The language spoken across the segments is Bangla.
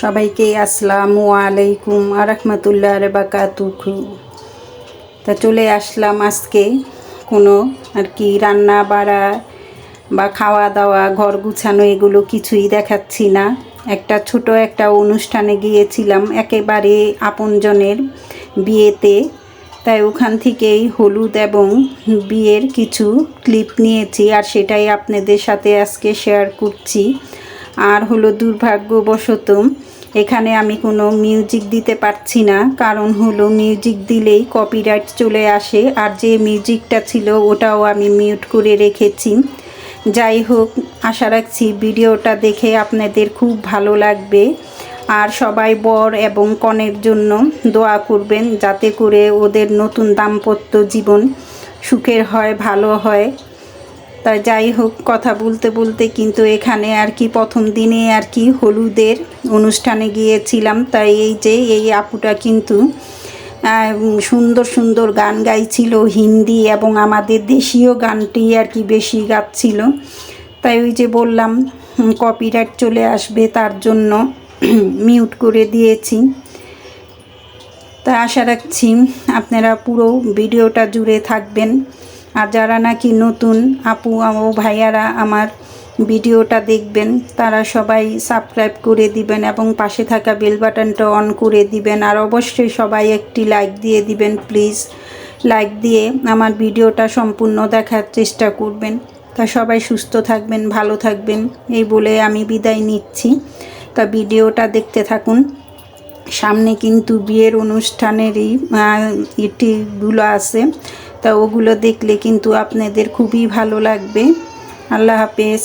সবাইকে আসসালামু আলাইকুম আরহামতুল্লাহ বাকাতুখু তা চলে আসলাম আজকে কোনো আর কি রান্না বাড়া বা খাওয়া দাওয়া, ঘর গুছানো এগুলো কিছুই দেখাচ্ছি না। একটা ছোট একটা অনুষ্ঠানে গিয়েছিলাম একেবারে আপনজনের বিয়েতে। তাই ওখান থেকেই হলুদ এবং বিয়ের কিছু ক্লিপ নিয়েছি আর সেটাই আপনাদের সাথে আজকে শেয়ার করছি। আর হলো দুর্ভাগ্যবশত এখানে আমি কোনো মিউজিক দিতে পারছি না। কারণ হলো মিউজিক দিলেই কপিরাইট চলে আসে আর যে মিউজিকটা ছিল ওটাও আমি মিউট করে রেখেছি। যাই হোক, আশা রাখছি ভিডিওটা দেখে আপনাদের খুব ভালো লাগবে। আর সবাই বর এবং কনের জন্য দোয়া করবেন যাতে করে ওদের নতুন দাম্পত্য জীবন সুখের হয়, ভালো হয়। তা যাই হোক, কথা বলতে বলতে কিন্তু এখানে আর কি প্রথম দিনে আর কি হলুদের অনুষ্ঠানে গিয়েছিলাম। তাই এই যে, এই আপুটা কিন্তু সুন্দর সুন্দর গান গাইছিল হিন্দি এবং আমাদের দেশীয় গানটি আর কি বেশি গাচ্ছিল। তাই ওই যে বললাম কপিরাইট চলে আসবে তার জন্য মিউট করে দিয়েছি। তা আশা রাখছি আপনারা পুরো ভিডিওটা জুড়ে থাকবেন। আর যারা নাকি নতুন আপু ও ভাইয়ারা আমার ভিডিওটা দেখবেন, তারা সবাই সাবস্ক্রাইব করে দিবেন এবং পাশে থাকা বেল বাটনটা অন করে দিবেন। আর অবশ্যই সবাই একটি লাইক দিয়ে দিবেন প্লিজ লাইক দিয়ে আমার ভিডিওটা সম্পূর্ণ দেখার চেষ্টা করবেন। তা সবাই সুস্থ থাকবেন, ভালো থাকবেন, এই বলে আমি বিদায় নিচ্ছি। তা ভিডিওটা দেখতে থাকুন। সামনে কিন্তু বিয়ের অনুষ্ঠানেরই এটিগুলো আছে। তা ওগুলো দেখলে কিন্তু আপনাদের খুবই ভালো লাগবে। আল্লাহ হাফেজ।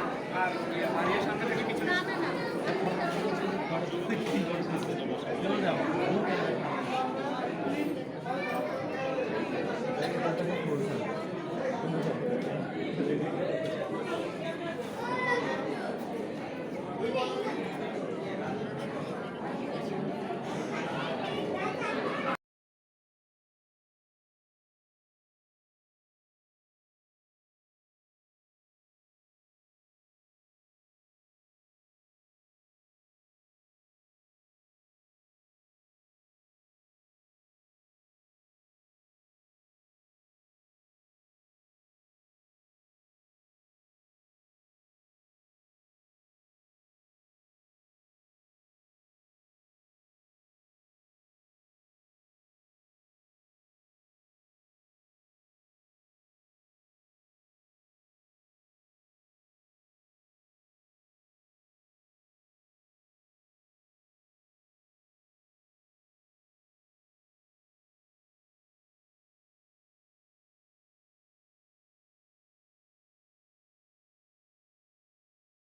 আর